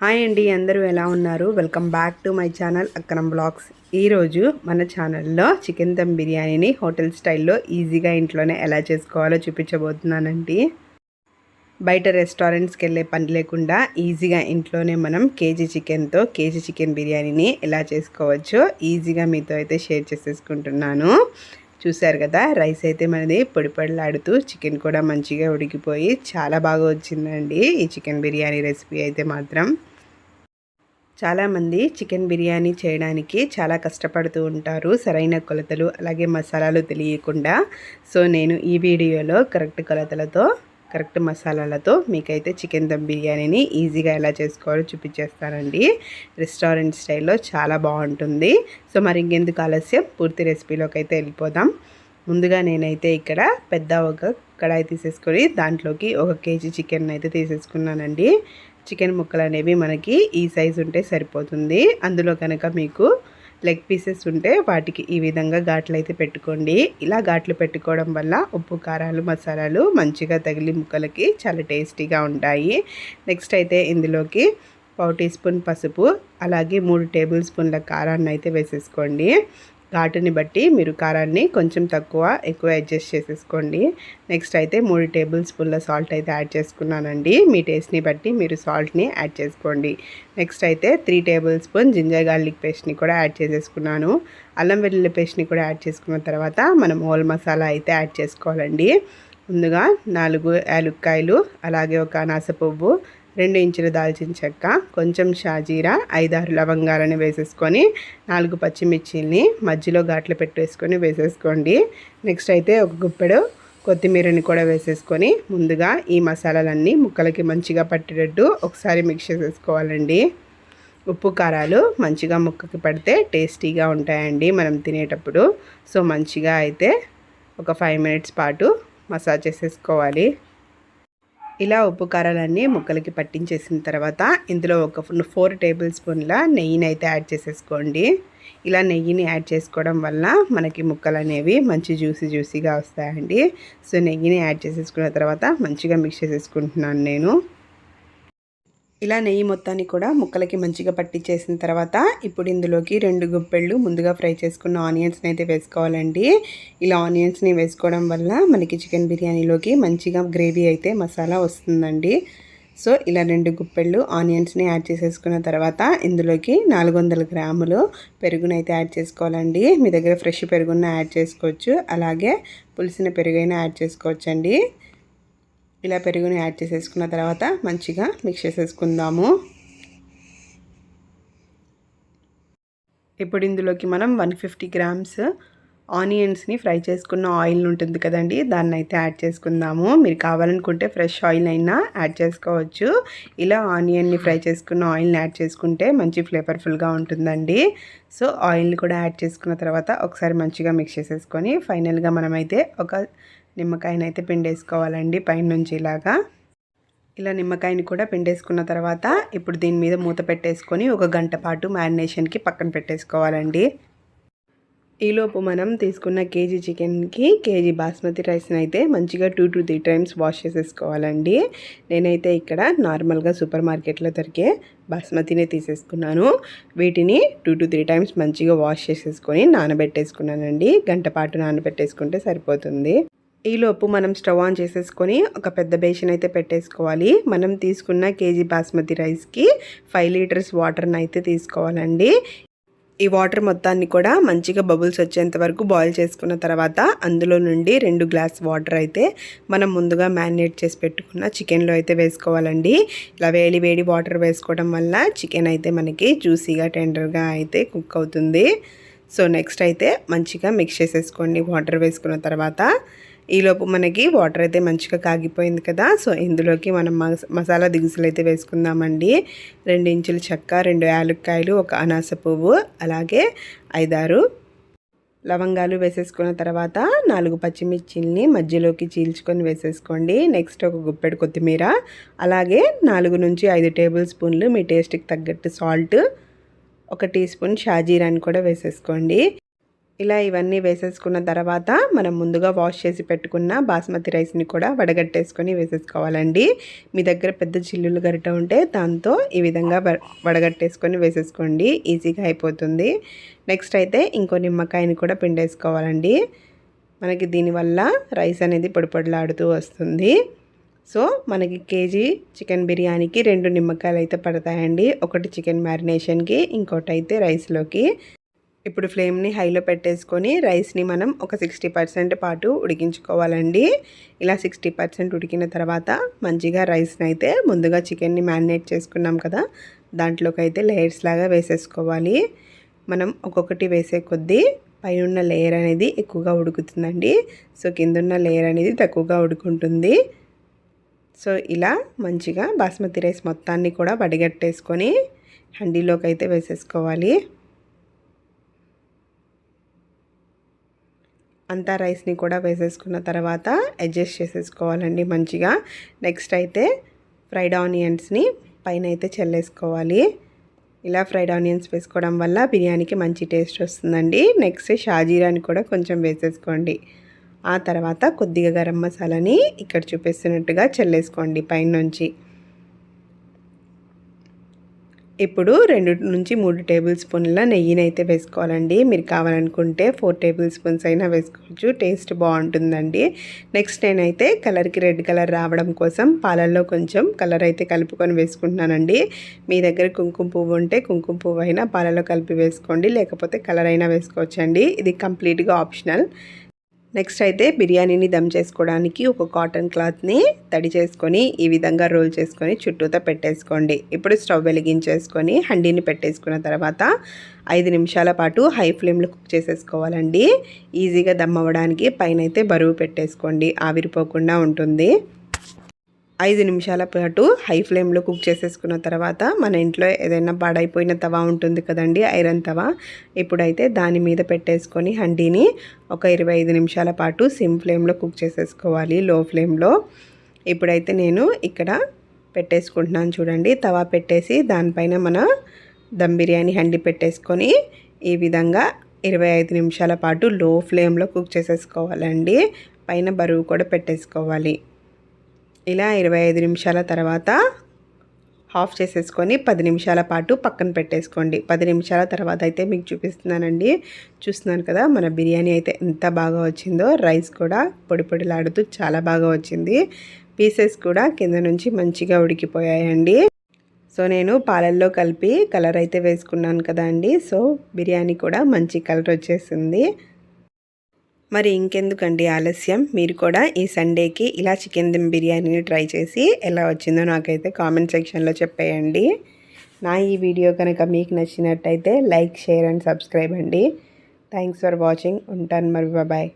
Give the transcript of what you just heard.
Hi అండి అందరూ ఎలా ఉన్నారు? Welcome back to my channel Akram blogs. ఈరోజు మన ఛానల్లో చికెన్ దమ్ బిర్యానీని హోటల్ స్టైల్లో ఈజీగా ఇంట్లోనే ఎలా చేసుకోవాలో చూపించబోతున్నానండి. బయట రెస్టారెంట్స్కి వెళ్ళే పని లేకుండా ఈజీగా ఇంట్లోనే మనం కేజీ చికెన్తో కేజీ చికెన్ బిర్యానీని ఎలా చేసుకోవచ్చో ఈజీగా మీతో అయితే షేర్ చేసేసుకుంటున్నాను. చూశారు కదా రైస్ అయితే మనది పొడిపడలాడుతూ చికెన్ కూడా మంచిగా ఉడికిపోయి చాలా బాగా వచ్చిందండి ఈ చికెన్ బిర్యానీ రెసిపీ అయితే మాత్రం. చాలామంది చికెన్ బిర్యానీ చేయడానికి చాలా కష్టపడుతూ ఉంటారు సరైన కొలతలు అలాగే మసాలాలు తెలియకుండా. సో నేను ఈ వీడియోలో కరెక్ట్ కొలతలతో కరెక్ట్ మసాలాలతో మీకైతే చికెన్ దమ్ బిర్యానీని ఈజీగా ఎలా చేసుకోవాలో చూపించేస్తానండి. రెస్టారెంట్ స్టైల్లో చాలా బాగుంటుంది. సో మరి ఇంకెందుకు ఆలస్యం? పూర్తి రెసిపీలోకి అయితే వెళ్ళిపోదాం. ముందుగా నేనైతే ఇక్కడ పెద్ద ఒక కడాయి తీసేసుకొని దాంట్లోకి ఒక కేజీ చికెన్ అయితే తీసేసుకున్నానండి. చికెన్ ముక్కలు అనేవి మనకి ఈ సైజు ఉంటే సరిపోతుంది. అందులో కనుక మీకు లెగ్ పీసెస్ ఉంటే వాటికి ఈ విధంగా ఘాట్లు అయితే పెట్టుకోండి. ఇలా ఘాట్లు పెట్టుకోవడం వల్ల ఉప్పు కారాలు మసాలాలు మంచిగా తగిలి ముక్కలకి చాలా టేస్టీగా ఉంటాయి. నెక్స్ట్ అయితే ఇందులోకి పావు టీ స్పూన్ పసుపు అలాగే మూడు టేబుల్ స్పూన్ల కారాన్ని అయితే వేసేసుకోండి. ఘాటుని బట్టి మీరు కారాన్ని కొంచెం తక్కువ ఎక్కువ అడ్జస్ట్ చేసేసుకోండి. నెక్స్ట్ అయితే మూడు టేబుల్ స్పూన్ల సాల్ట్ అయితే యాడ్ చేసుకున్నానండి. మీ టేస్ట్ని బట్టి మీరు సాల్ట్ని యాడ్ చేసుకోండి. నెక్స్ట్ అయితే three tablespoon ginger garlic పేస్ట్ని కూడా యాడ్ చేసేసుకున్నాను. అల్లం వెల్లుల్లి పేస్ట్ని కూడా యాడ్ చేసుకున్న తర్వాత మనం హోల్ మసాలా అయితే యాడ్ చేసుకోవాలండి. ముందుగా నాలుగు యాలుక్కాయలు అలాగే ఒక అనాస పువ్వు రెండు ఇంచుల దాల్చిన చెక్క కొంచెం షాజీరా ఐదారు లవంగాలను వేసేసుకొని నాలుగు పచ్చిమిర్చిని మధ్యలో ఘాట్లు పెట్టేసుకొని వేసేసుకోండి. నెక్స్ట్ అయితే ఒక గుప్పెడు కొత్తిమీరని కూడా వేసేసుకొని ముందుగా ఈ మసాలాలన్నీ ముక్కలకి మంచిగా పట్టేటట్టు ఒకసారి మిక్స్ చేసేసుకోవాలండి. ఉప్పు కారాలు మంచిగా ముక్కకి పడితే టేస్టీగా ఉంటాయండి మనం తినేటప్పుడు. సో మంచిగా అయితే ఒక ఫైవ్ మినిట్స్ పాటు మసాజ్ చేసేసుకోవాలి. ఇలా ఉప్పు కారాలన్నీ ముక్కలకి పట్టించేసిన తర్వాత ఇందులో ఒక ఫోర్ టేబుల్ స్పూన్ల నెయ్యిని అయితే యాడ్ చేసేసుకోండి. ఇలా నెయ్యిని యాడ్ చేసుకోవడం వల్ల మనకి ముక్కలు అనేవి మంచి జ్యూసీ జ్యూసీగా వస్తాయండి. సో నెయ్యిని యాడ్ చేసేసుకున్న తర్వాత మంచిగా మిక్స్ చేసేసుకుంటున్నాను నేను. ఇలా నెయ్యి మొత్తాన్ని కూడా ముక్కలకి మంచిగా పట్టించేసిన తర్వాత ఇప్పుడు ఇందులోకి రెండు గుప్పెళ్ళు ముందుగా ఫ్రై చేసుకున్న ఆనియన్స్ని అయితే వేసుకోవాలండి. ఇలా ఆనియన్స్ని వేసుకోవడం వల్ల మనకి చికెన్ బిర్యానీలోకి మంచిగా గ్రేవీ అయితే మసాలా వస్తుందండి. సో ఇలా రెండు గుప్పెళ్ళు ఆనియన్స్ని యాడ్ చేసేసుకున్న తర్వాత ఇందులోకి నాలుగు వందల గ్రాములు పెరుగునైతే యాడ్ చేసుకోవాలండి. మీ దగ్గర ఫ్రెష్ పెరుగున్న యాడ్ చేసుకోవచ్చు. అలాగే పులిసిన పెరుగైనా యాడ్ చేసుకోవచ్చండి. ఇలా పెరుగుని యాడ్ చేసేసుకున్న తర్వాత మంచిగా మిక్స్ చేసేసుకుందాము. ఇప్పుడు ఇందులోకి మనం వన్ ఫిఫ్టీ గ్రామ్స్ ఆనియన్స్ని ఫ్రై చేసుకున్న ఆయిల్ ఉంటుంది కదండి దాన్ని అయితే యాడ్ చేసుకుందాము. మీరు కావాలనుకుంటే ఫ్రెష్ ఆయిల్ అయినా యాడ్ చేసుకోవచ్చు. ఇలా ఆనియన్ని ఫ్రై చేసుకున్న ఆయిల్ని యాడ్ చేసుకుంటే మంచి ఫ్లేవర్ఫుల్గా ఉంటుందండి. సో ఆయిల్ని కూడా యాడ్ చేసుకున్న తర్వాత ఒకసారి మంచిగా మిక్స్ చేసేసుకొని ఫైనల్గా మనమైతే ఒక నిమ్మకాయనైతే పిండేసుకోవాలండి పిండేసుకోవాలండి పైనుంచి ఇలాగా. ఇలా నిమ్మకాయని కూడా పిండేసుకున్న తర్వాత ఇప్పుడు దీని మీద మూత పెట్టేసుకొని ఒక గంట పాటు మ్యారినేషన్కి పక్కన పెట్టేసుకోవాలండి. ఈలోపు మనం తీసుకున్న కేజీ చికెన్కి కేజీ బాస్మతి రైస్ని అయితే మంచిగా two to three times wash చేసేసుకోవాలండి. నేనైతే ఇక్కడ నార్మల్గా సూపర్ మార్కెట్లో దొరికే బాస్మతినే తీసేసుకున్నాను. వీటిని టూ టు త్రీ టైమ్స్ మంచిగా వాష్ చేసేసుకొని నానబెట్టేసుకున్నానండి. గంట పాటు నానబెట్టేసుకుంటే సరిపోతుంది. ఈలోపు మనం స్టవ్ ఆన్ చేసేసుకొని ఒక పెద్ద బేషన్ అయితే పెట్టేసుకోవాలి. మనం తీసుకున్న కేజీ బాస్మతి రైస్కి ఫైవ్ లీటర్స్ వాటర్ని అయితే తీసుకోవాలండి. ఈ వాటర్ మొత్తాన్ని కూడా మంచిగా బబుల్స్ వచ్చేంత వరకు బాయిల్ చేసుకున్న తర్వాత అందులో నుండి రెండు గ్లాస్ వాటర్ అయితే మనం ముందుగా మ్యారినేట్ చేసి పెట్టుకున్న చికెన్లో అయితే వేసుకోవాలండి. ఇలా వేడి వేడి వాటర్ వేసుకోవడం వల్ల చికెన్ అయితే మనకి జ్యూసీగా టెండర్గా అయితే కుక్ అవుతుంది. సో నెక్స్ట్ అయితే మంచిగా మిక్స్ చేసేసుకోండి వాటర్ వేసుకున్న తర్వాత. ఈలోపు మనకి వాటర్ అయితే మంచిగా కాగిపోయింది కదా. సో ఇందులోకి మనం మసాలా దిగుసులు అయితే వేసుకుందామండి. రెండు ఇంచుల చెక్క రెండు యాలక్కాయలు ఒక అనాస పువ్వు అలాగే ఐదారు లవంగాలు వేసేసుకున్న తర్వాత నాలుగు పచ్చిమిర్చిల్ని మధ్యలోకి చీల్చుకొని వేసేసుకోండి. నెక్స్ట్ ఒక గుప్పెడు కొత్తిమీర అలాగే నాలుగు నుంచి ఐదు టేబుల్ స్పూన్లు మీ టేస్ట్కి తగ్గట్టు సాల్ట్ ఒక టీ స్పూన్ షాజీరాని కూడా వేసేసుకోండి. ఇలా ఇవన్నీ వేసేసుకున్న తర్వాత మనం ముందుగా వాష్ చేసి పెట్టుకున్న బాస్మతి రైస్ని కూడా వడగట్టేసుకొని వేసేసుకోవాలండి. మీ దగ్గర పెద్ద చిల్లులు గరిట ఉంటే దాంతో ఈ విధంగా వడగట్టేసుకొని వేసేసుకోండి. ఈజీగా అయిపోతుంది. నెక్స్ట్ అయితే ఇంకో నిమ్మకాయని కూడా పిండేసుకోవాలండి. మనకి దీనివల్ల రైస్ అనేది పొడిపొడలాడుతూ వస్తుంది. సో మనకి కేజీ చికెన్ బిర్యానీకి రెండు నిమ్మకాయలు అయితే పడతాయండి. ఒకటి చికెన్ మ్యారినేషన్కి ఇంకోటి అయితే రైస్లోకి. ఇప్పుడు ఫ్లేమ్ని హైలో పెట్టేసుకొని రైస్ని మనం ఒక సిక్స్టీ పర్సెంట్ పాటు ఉడికించుకోవాలండి. ఇలా సిక్స్టీ పర్సెంట్ ఉడికిన తర్వాత మంచిగా రైస్ని అయితే ముందుగా చికెన్ని మ్యారినేట్ చేసుకున్నాం కదా దాంట్లోకి అయితే లేయర్స్ లాగా వేసేసుకోవాలి. మనం ఒక్కొక్కటి వేసే కొద్దీ పైన లేయర్ అనేది ఎక్కువగా ఉడుకుతుందండి. సో కిందున్న లేయర్ అనేది తక్కువగా ఉడుకుంటుంది. సో ఇలా మంచిగా బాస్మతి రైస్ మొత్తాన్ని కూడా వడిగట్టేసుకొని హండీలోకి అయితే వేసేసుకోవాలి. అంతా రైస్ని కూడా వేసేసుకున్న తర్వాత అడ్జస్ట్ చేసేసుకోవాలండి మంచిగా. నెక్స్ట్ అయితే ఫ్రైడ్ ఆనియన్స్ని పైన అయితే చల్లేసుకోవాలి. ఇలా ఫ్రైడ్ ఆనియన్స్ వేసుకోవడం వల్ల బిర్యానీకి మంచి టేస్ట్ వస్తుందండి. నెక్స్ట్ షాజీరాని కూడా కొంచెం వేసేసుకోండి. ఆ తర్వాత కొద్దిగా గరం మసాలాని ఇక్కడ చూపిస్తున్నట్టుగా చల్లేసుకోండి పైనుంచి. ఇప్పుడు రెండు నుంచి మూడు టేబుల్ స్పూన్ల నెయ్యిని అయితే వేసుకోవాలండి. మీరు కావాలనుకుంటే ఫోర్ టేబుల్ స్పూన్స్ అయినా వేసుకోవచ్చు. టేస్ట్ బాగుంటుందండి. నెక్స్ట్ నేనైతే కలర్కి రెడ్ కలర్ రావడం కోసం పాలల్లో కొంచెం కలర్ అయితే కలుపుకొని వేసుకుంటున్నానండి. మీ దగ్గర కుంకుమ పువ్వు ఉంటే కుంకుమ పువ్వు అయినా పాలలో కలిపి వేసుకోండి. లేకపోతే కలర్ అయినా వేసుకోవచ్చండి. ఇది కంప్లీట్గా ఆప్షనల్. నెక్స్ట్ అయితే బిర్యానీని దమ్ చేసుకోవడానికి ఒక కాటన్ క్లాత్ని తడి చేసుకొని ఈ విధంగా రోల్ చేసుకొని చుట్టూతో పెట్టేసుకోండి. ఇప్పుడు స్టవ్ వెలిగించేసుకొని హండీని పెట్టేసుకున్న తర్వాత ఐదు నిమిషాల పాటు హై ఫ్లేమ్లో కుక్ చేసేసుకోవాలండి. ఈజీగా దమ్ అవ్వడానికి పైన అయితే బరువు పెట్టేసుకోండి. ఆవిరిపోకుండా ఉంటుంది. ఐదు నిమిషాల పాటు హై ఫ్లేమ్లో కుక్ చేసేసుకున్న తర్వాత మన ఇంట్లో ఏదైనా పాడైపోయిన తవా ఉంటుంది కదండి ఐరన్ తవా. ఇప్పుడైతే దాని మీద పెట్టేసుకొని హండీని ఒక ఇరవై ఐదు నిమిషాల పాటు సిమ్ ఫ్లేమ్లో కుక్ చేసేసుకోవాలి లో ఫ్లేమ్లో. ఇప్పుడైతే నేను ఇక్కడ పెట్టేసుకుంటున్నాను చూడండి. తవా పెట్టేసి దానిపైన మన దమ్ బిర్యానీ హండి పెట్టేసుకొని ఈ విధంగా ఇరవై ఐదు నిమిషాల పాటు లో ఫ్లేమ్లో కుక్ చేసేసుకోవాలండి. పైన బరువు కూడా పెట్టేసుకోవాలి. ఇలా ఇరవై ఐదు నిమిషాల తర్వాత ఆఫ్ చేసేసుకొని పది నిమిషాల పాటు పక్కన పెట్టేసుకోండి. పది నిమిషాల తర్వాత అయితే మీకు చూపిస్తున్నానండి. చూస్తున్నాను కదా మన బిర్యానీ అయితే ఎంత బాగా వచ్చిందో రైస్ కూడా పొడి పొడిలాడుతూ చాలా బాగా వచ్చింది. పీసెస్ కూడా కింద నుంచి మంచిగా ఉడికిపోయాయండి. సో నేను పాలల్లో కలిపి కలర్ అయితే వేసుకున్నాను కదా అండి. సో బిర్యానీ కూడా మంచి కలర్ వచ్చేసింది. మరి ఇంకెందుకండి ఆలస్యం? మీరు కూడా ఈ సండేకి ఇలా చికెన్ దమ్ బిర్యానీని ట్రై చేసి ఎలా వచ్చిందో నాకైతే కామెంట్ సెక్షన్లో చెప్పేయండి. నా ఈ వీడియో కనుక మీకు నచ్చినట్టయితే లైక్ షేర్ అండ్ సబ్స్క్రైబ్ అండి. Thanks for watching. ఉంటాను మరి. బాయ్.